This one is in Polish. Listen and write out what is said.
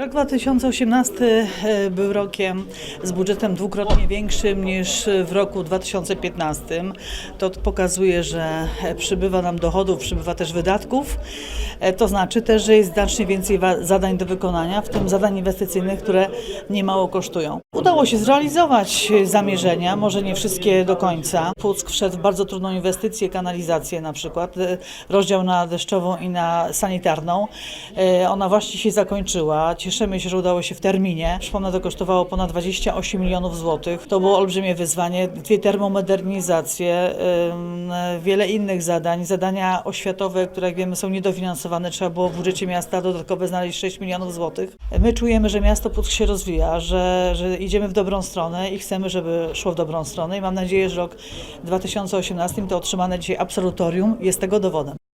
Rok 2018 e, był rokiem z budżetem dwukrotnie większym niż w roku 2015. To pokazuje, że e, przybywa nam dochodów, przybywa też wydatków. E, To znaczy też, że jest znacznie więcej zadań do wykonania, w tym zadań inwestycyjnych, które niemało kosztują. Udało się zrealizować zamierzenia, może nie wszystkie do końca. Puck wszedł w bardzo trudną inwestycję, kanalizację na przykład, rozdział na deszczową i na sanitarną. Ona właśnie się zakończyła. Cieszymy się, że udało się w terminie. Przypomnę, to kosztowało ponad 28 milionów złotych. To było olbrzymie wyzwanie. Dwie termomodernizacje, wiele innych zadań. Zadania oświatowe, które jak wiemy są niedofinansowane. Trzeba było w budżecie miasta dodatkowe znaleźć 6 milionów złotych. My czujemy, że miasto Puck się rozwija, że, że idziemy w dobrą stronę i chcemy, żeby szło w dobrą stronę. I mam nadzieję, że rok 2018 to otrzymane dzisiaj absolutorium jest tego dowodem.